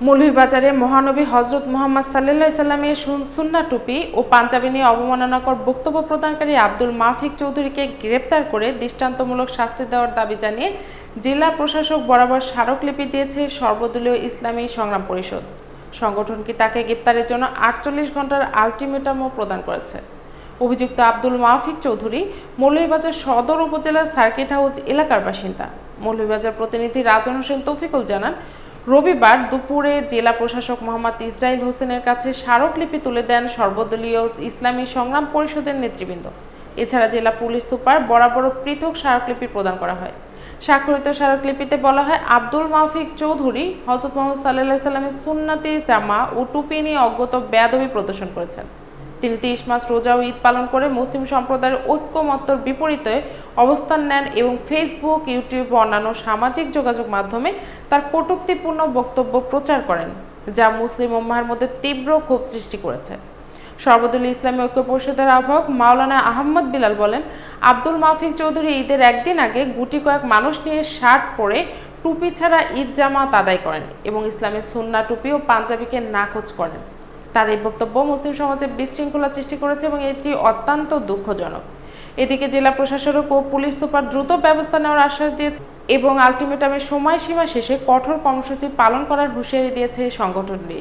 মৌলভীবাজারে মহানবী হজরত মোহাম্মদ সাল্লাহ সাল্লামের সুন- সুন্না টুপি ও পাঞ্জাবি নিয়ে অবমাননাকর বক্তব্য প্রদানকারী আব্দুল মাফিক চৌধুরীকে গ্রেপ্তার করে দৃষ্টান্তমূলক শাস্তি দেওয়ার দাবি জানিয়ে জেলা প্রশাসক বরাবর স্মারকলিপি দিয়েছে সর্বদলীয় ইসলামী সংগ্রাম পরিষদ। সংগঠনটি তাকে গ্রেপ্তারের জন্য আটচল্লিশ ঘণ্টার আলটিমেটামও প্রদান করেছে? অভিযুক্ত আব্দুল মাহফিক চৌধুরী মৌলভীবাজার সদর উপজেলার সার্কিট হাউস এলাকার বাসিন্দা। মৌলভীবাজার প্রতিনিধি রাজন হোসেন তৌফিকুল জানান রবিবার দুপুরে জেলা প্রশাসক মোহাম্মদ ইসরাইল হোসেনের কাছে স্মারকলিপি তুলে দেন সর্বদলীয় ইসলামী সংগ্রাম পরিষদের নেতৃবৃন্দ। এছাড়া জেলা পুলিশ সুপার বরাবর পৃথক স্মারকলিপি প্রদান করা হয়। স্বাক্ষরিত স্মারকলিপিতে বলা হয়, আব্দুল মাফিক চৌধুরী হজরত মোহাম্মদ সাল্লাহ সাল্লামের সুন্নাতি জামা ও টুপি নিয়ে অজ্ঞত বেয়াদবি প্রদর্শন করেছেন। তিনি তিরিশ মাস রোজা ও ঈদ পালন করে মুসলিম সম্প্রদায়ের ঐক্যমত্যর বিপরীতে অবস্থান নেন এবং ফেসবুক ইউটিউব অন্যান্য সামাজিক যোগাযোগ মাধ্যমে তার কটূক্তিপূর্ণ বক্তব্য প্রচার করেন, যা মুসলিম উম্মাহের মধ্যে তীব্র ক্ষোভ সৃষ্টি করেছে। সর্বদলীয় ইসলামী ঐক্য পরিষদের আহ্বায়ক মাওলানা আহমদ বিলাল বলেন, আব্দুল মাহফিক চৌধুরী ঈদের একদিন আগে গুটি কয়েক মানুষ নিয়ে শার্ট পরে টুপি ছাড়া ঈদ জামাত আদায় করেন এবং ইসলামের সুন্না টুপি ও পাঞ্জাবিকে নাকচ করেন। তার এই বক্তব্য মুসলিম সমাজে বিশৃঙ্খলা সৃষ্টি করেছে এবং এটি অত্যন্ত দুঃখজনক। এদিকে জেলা প্রশাসক ও পুলিশ সুপার দ্রুত ব্যবস্থা নেওয়ার আশ্বাস দিয়েছে এবং আলটিমেটামের সময়সীমা শেষে কঠোর কর্মসূচি পালন করার হুঁশিয়ারি দিয়েছে সংগঠনটি।